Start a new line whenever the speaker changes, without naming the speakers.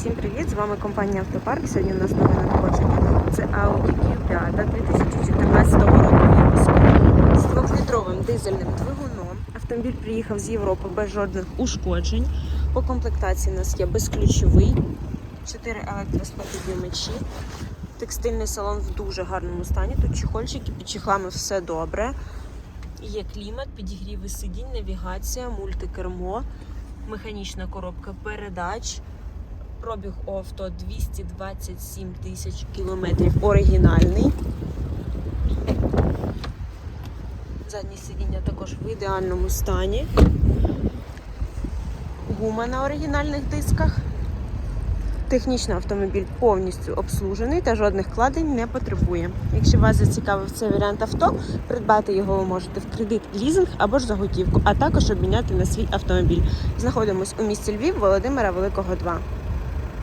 Всім привіт! З вами компанія Автопарк. Сьогодні у нас нове надходження. Це Audi Q5 2014 року випуску з 2-літровим дизельним двигуном. Автомобіль приїхав з Європи без жодних ушкоджень. По комплектації у нас є безключовий, 4 електросклопідіймачі. Текстильний салон в дуже гарному стані. Тут чехольчики, під чехлами все добре. Є клімат, підігріви сидінь, навігація, мультикермо, механічна коробка передач. Пробіг авто 227 тисяч кілометрів. Оригінальний. Заднє сидіння також в ідеальному стані. Гума на оригінальних дисках. Технічно автомобіль повністю обслужений та жодних вкладень не потребує. Якщо вас зацікавив цей варіант авто, придбати його ви можете в кредит, лізинг або ж за готівку, а також обміняти на свій автомобіль. Знаходимось у місті Львів Володимира Великого 2.